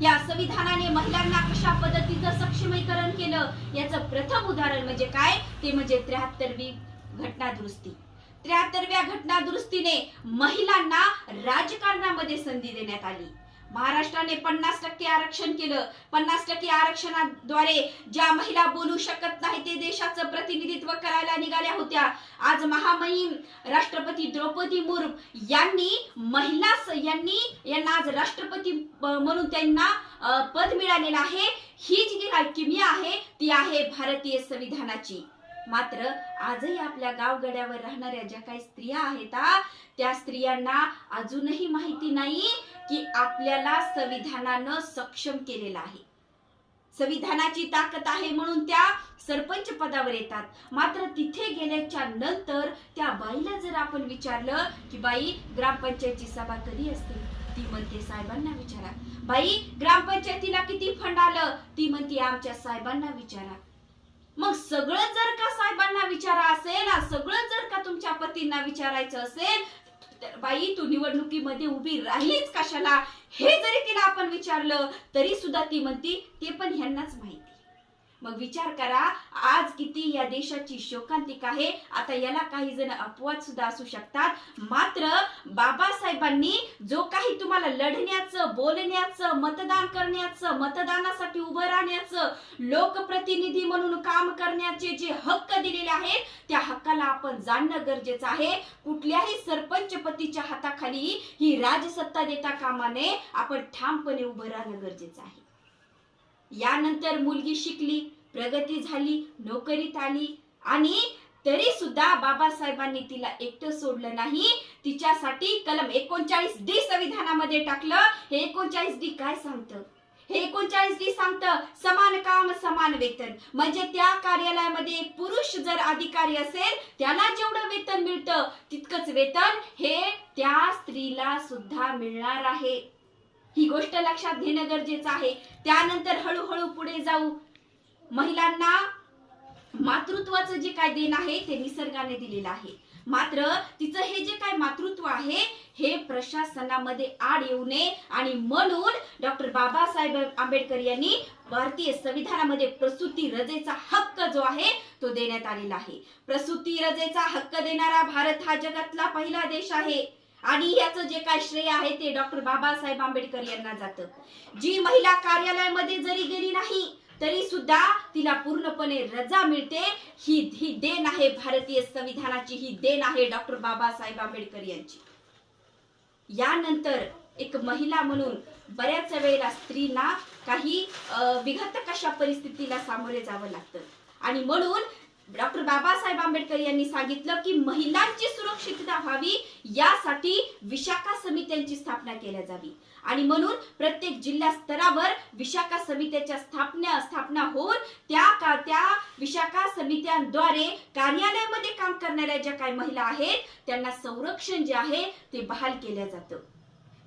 या संविधानाने महिलांना कशा पद्धतीचं सक्षमीकरण केलं? याचं प्रथम उदाहरण म्हणजे काय? ते म्हणजे त्र्याहत्तरवी घटना दुरुस्ती त्र्याहत्तरव्या घटना दुरुस्तीने महिलांना राजकारणामध्ये संधी देण्यात आली. महाराष्ट्राने पन्नास टक्के आरक्षण केलं. पन्नास टक्के आरक्षणाद्वारे ज्या महिला बोलू शकत नाही ते देशाचं प्रतिनिधित्व करायला निघाल्या होत्या. आज महामहिम राष्ट्रपती द्रौपदी मुर्मू यांनी महिला यांनी यांना आज राष्ट्रपती म्हणून त्यांना पद मिळालेलं आहे. ही जी काही आहे ती आहे भारतीय संविधानाची. मात्र आजही आपल्या गावगड्यावर राहणाऱ्या ज्या काही स्त्रिया आहेत त्या स्त्रियांना अजूनही माहिती नाही की आपल्याला संविधानानं सक्षम केलेलं आहे. संविधानाची ताकद आहे म्हणून त्या सरपंच पदावर येतात. मात्र तिथे गेल्याच्यानंतर त्या बाईला जर आपण विचारलं की बाई ग्रामपंचायतची सभा कधी असते? ती म्हणते साहेबांना विचारा. बाई ग्रामपंचायतीला किती फंड आलं? ती म्हणते आमच्या साहेबांना विचारा. मग सगळं जर विचारा असेल सगळं जर का तुमच्या पतींना विचारायचं असेल तर बाई तू निवडणुकीमध्ये उभी राहिलीच कशाला? हे जरी तिला आपण विचारलं तरी सुद्धा ती म्हणती ते पण ह्यांनाच माहिती. मग विचार करा आज किती या देशाची शोकांतिक आहे आता याला काही जण अपवाद सुद्धा असू शकतात. मात्र बाबासाहेबांनी जो काही तुम्हाला लढण्याचं बोलण्याचं मतदान करण्याचं मतदानासाठी उभं राहण्याचं लोकप्रतिनिधी म्हणून काम करण्याचे जे हक्क दिलेले आहेत त्या हक्काला आपण जाणणं गरजेचं आहे. कुठल्याही सरपंच पतीच्या हाताखाली ही राजसत्ता देता कामाने आपण ठामपणे उभं राहणं गरजेचं आहे. यानंतर मुलगी शिकली प्रगती झाली नोकरीत आली आणि तरी सुद्धा बाबासाहेबांनी तिला एकटं सोडलं नाही. तिच्यासाठी कलम एकोणचाळीस डी संविधानामध्ये टाकलं. हे एकोणचाळीस डी काय सांगतं? हे एकोणचाळीस डी सांगतं समान काम समान वेतन. म्हणजे त्या कार्यालयामध्ये पुरुष जर अधिकारी असेल त्याला जेवढं वेतन मिळतं तितकंच वेतन हे त्या स्त्रीला सुद्धा मिळणार आहे. ही गोष्ट लक्षात घेणं गरजेचं आहे. त्यानंतर हळूहळू पुढे जाऊ. महिलांना मातृत्वाचं जे काय देण आहे ते निसर्गाने दिलेलं आहे. मात्र तिचं हे जे काय मातृत्व आहे हे प्रशासनामध्ये आड येऊ नये. आणि म्हणून डॉक्टर बाबासाहेब आंबेडकर यांनी भारतीय संविधानामध्ये प्रसूती रजेचा हक्क जो आहे तो देण्यात आलेला आहे. प्रसूती रजेचा हक्क देणारा भारत हा जगातला पहिला देश आहे. आणि याचं जे काय श्रेय आहे ते डॉक्टर बाबासाहेब आंबेडकर यांना जातं. जी महिला कार्यालयामध्ये जरी गेली नाही तरी सुद्धा तिला पूर्णपणे रजा मिळते. ही ही देण आहे भारतीय संविधानाची ही देण आहे डॉक्टर बाबासाहेब आंबेडकर यांची. यानंतर एक महिला म्हणून बऱ्याच वेळेला स्त्रीला काही अं, विघातक अशा परिस्थितीला सामोरे जावं लागतं. आणि म्हणून डॉक्टर बाबासाहेब आंबेडकर यांनी सांगितलं की महिलांची सुरक्षितता व्हावी यासाठी विशाखा समित्यांची स्थापना केल्या जावी. आणि म्हणून प्रत्येक जिल्हा स्तरावर विशाखा समित्याच्या स्थापना स्थापना होऊन त्या का त्या विशाखा समित्यांद्वारे कार्यालयामध्ये काम करणाऱ्या ज्या काही महिला आहेत त्यांना संरक्षण जे आहे ते बहाल केलं जातं.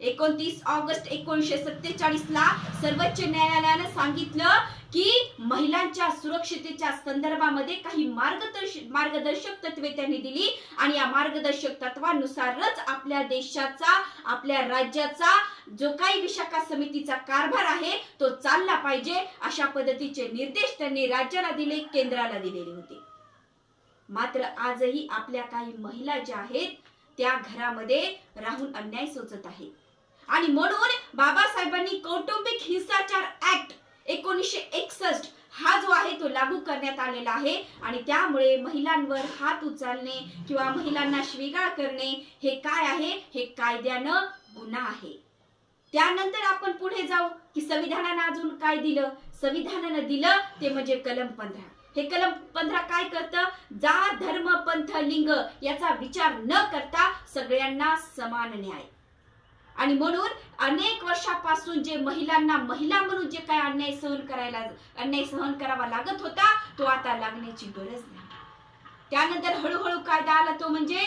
एकोणतीस ऑगस्ट एकोणीसशे सत्तेचाळीस ला सर्वोच्च न्यायालयानं सांगितलं की महिलांच्या सुरक्षितेच्या संदर्भामध्ये काही मार्गदर्शक मार्गदर्शक तत्वे त्यांनी दिली आणि या मार्गदर्शक तत्वानुसारच आपल्या देशाचा आपल्या राज्याचा जो काही विशाखा समितीचा कारभार आहे तो चालला पाहिजे अशा पद्धतीचे निर्देश त्यांनी राज्याला दिले केंद्राला दिलेले होते. मात्र आजही आपल्या काही महिला ज्या आहेत त्या घरामध्ये राहून अन्याय सोचत आहेत. आणि म्हणून बाबासाहेबांनी कौटुंबिक हिंसाचार ऍक्ट एकोणीसशे एकसष्ट हा जो आहे तो लागू करण्यात आलेला आहे. आणि त्यामुळे महिलांवर हात उचलणे किंवा महिलांना शिवीगाळ करणे हे काय आहे? हे कायद्यानं गुन्हा आहे. त्यानंतर आपण पुढे जाऊ की संविधानानं अजून काय दिलं? संविधानानं दिलं ते म्हणजे कलम पंधरा. हे कलम पंधरा काय करतं? जात धर्म पंथ लिंग याचा विचार न करता सगळ्यांना समान न्याय. आणि म्हणून अनेक वर्षापासून जे महिलांना महिला म्हणून जे काय अन्याय सहन करायला अन्याय सहन करावा लागत होता तो आता लागण्याची गरज नाही. त्यानंतर हळूहळू कायदा आला तो म्हणजे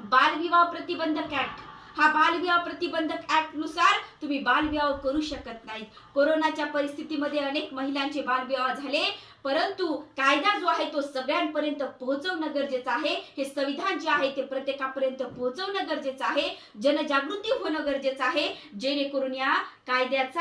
बालविवाह प्रतिबंधक ऍक्ट हा बालविवाह प्रतिबंधक ऍक्टनुसार तुम्ही बालविवाह करू शकत नाहीत. कोरोनाच्या परिस्थितीमध्ये अनेक महिलांचे बालविवाह झाले परंतु कायदा जो आहे तो सगळ्यांपर्यंत पोहोचवणं गरजेचं आहे. हे संविधान जे आहे ते प्रत्येकापर्यंत पोहोचवणं गरजेचं आहे. जनजागृती होणं गरजेचं आहे. जेणेकरून या कायद्याचा